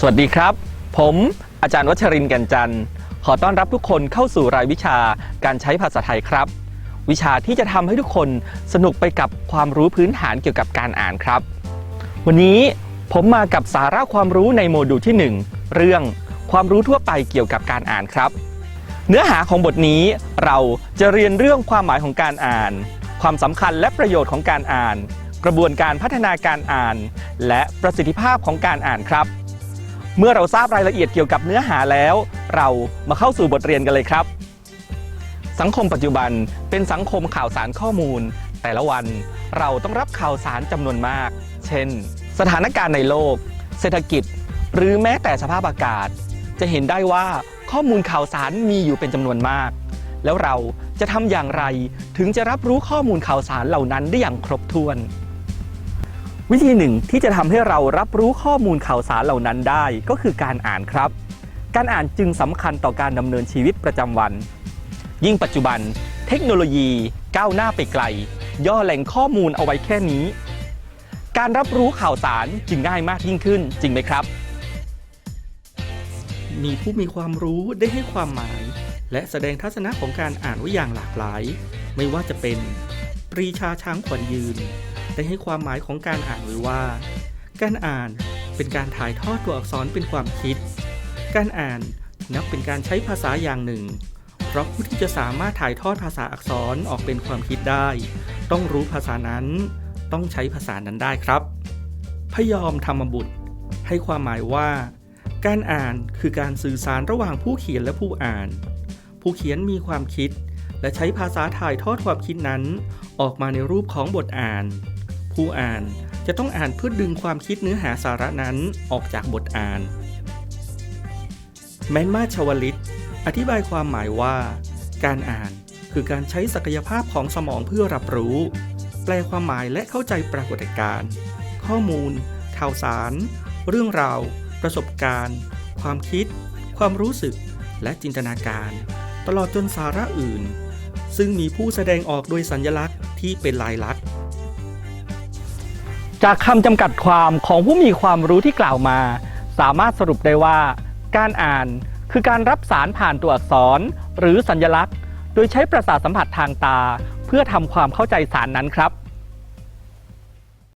สวัสดีครับ ผมอาจารย์วัชรินแกันจันทร์ขอต้อนรับทุกคนเข้าสู่รายวิชาการใช้ภาษาไทยครับ วิชาที่จะทำให้ทุกคนสนุกไปกับความรู้พื้นฐานเกี่ยวกับการอ่านครับ วันนี้ผมมากับสาระความรู้ในโมดูลที่ 1 เรื่องความรู้ทั่วไปเกี่ยวกับการอ่านครับ เนื้อหาของบทนี้เราจะเรียนเรื่องความหมายของการอ่าน ความสำคัญและประโยชน์ของการอ่าน กระบวนการพัฒนาการอ่าน และประสิทธิภาพของการอ่านครับ เมื่อเราทราบรายละเอียดเกี่ยวกับเนื้อหาแล้ว เรามาเข้าสู่บทเรียนกันเลยครับ สังคมปัจจุบันเป็นสังคมข่าวสารข้อมูล แต่ละวันเราต้องรับข่าวสารจำนวนมาก เช่น สถานการณ์ในโลก เศรษฐกิจ หรือแม้แต่สภาพอากาศ จะเห็นได้ว่าข้อมูลข่าวสารมีอยู่เป็นจำนวนมาก แล้วเราจะทำอย่างไรถึงจะรับรู้ข้อมูลข่าวสารเหล่านั้นได้อย่างครบถ้วน วิธีหนึ่งที่จะทำให้เรารับรู้ข้อมูลข่าวสารเหล่านั้นได้ก็คือการอ่านครับ การอ่านจึงสำคัญต่อการดำเนินชีวิตประจำวัน ยิ่งปัจจุบัน เทคโนโลยีก้าวหน้าไปไกล ย่อแหล่งข้อมูลเอาไว้แค่นี้ การรับรู้ข่าวสารจึงง่ายมากยิ่งขึ้นจริงไหมครับ มีผู้มีความรู้ได้ให้ความหมาย และแสดงทัศนะของการอ่านไว้อย่างหลากหลาย ไม่ว่าจะเป็น ปรีชาช้างขวัญยืน ได้ให้ความหมายของการอ่านไว้ว่า การอ่านเป็นการถ่ายทอดตัวอักษรเป็นความคิด การอ่านนับเป็นการใช้ภาษาอย่างหนึ่ง เพราะผู้ที่จะสามารถถ่ายทอดภาษาอักษรออกเป็นความคิดได้ ต้องรู้ภาษานั้น ต้องใช้ภาษานั้นได้ครับ พยอมธรรมบุตร ให้ความหมายว่า การอ่านคือการสื่อสารระหว่างผู้เขียนและผู้อ่าน ผู้เขียนมีความคิด และใช้ภาษาถ่ายทอดความคิดนั้น ออกมาในรูปของบทอ่าน ผู้อ่านจะต้องอ่านเพื่อดึงความคิดเนื้อหาสาระนั้นออกจากบทอ่าน แมนมาชวลิต อธิบายความหมายว่า การอ่านคือการใช้ศักยภาพของสมองเพื่อรับรู้ แปลความหมายและเข้าใจปรากฏการณ์ข้อมูล ข่าวสาร เรื่องราว ประสบการณ์ ความคิด ความรู้สึก และจินตนาการ ตลอดจนสาระอื่น ซึ่งมีผู้แสดงออกโดยสัญลักษณ์ที่เป็นลายลักษณ์ จากคำจำกัดความของผู้มีความรู้ที่กล่าวมา สามารถสรุปได้ว่า การอ่านคือการรับสารผ่านตัวอักษร หรือสัญลักษณ์ โดยใช้ประสาทสัมผัสทางตา เพื่อทำความเข้าใจสารนั้นครับ